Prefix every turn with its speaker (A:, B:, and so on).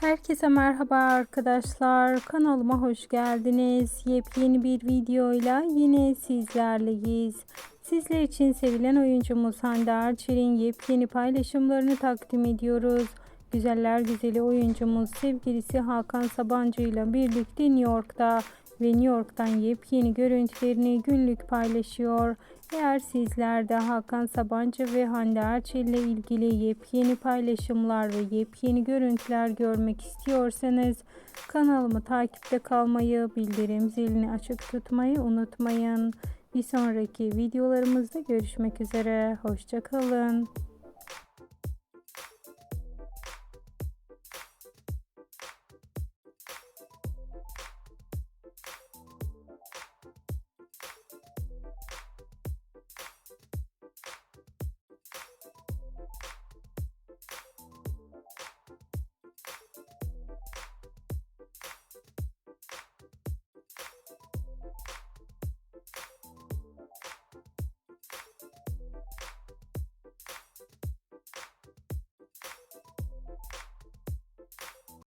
A: Herkese merhaba arkadaşlar. Kanalıma hoş geldiniz. Yepyeni bir videoyla yine sizlerleyiz. Sizler için sevilen oyuncumuz Hande Erçel'in yepyeni paylaşımlarını takdim ediyoruz. Güzeller güzeli oyuncumuz sevgilisi Hakan Sabancı ile birlikte New York'ta ve New York'tan yepyeni görüntülerini günlük paylaşıyor. Eğer sizler de Hakan Sabancı ve Hande Erçel ile ilgili yepyeni paylaşımlar ve yepyeni görüntüler görmek istiyorsanız kanalımı takipte kalmayı, bildirim zilini açık tutmayı unutmayın. Bir sonraki videolarımızda görüşmek üzere. Hoşçakalın.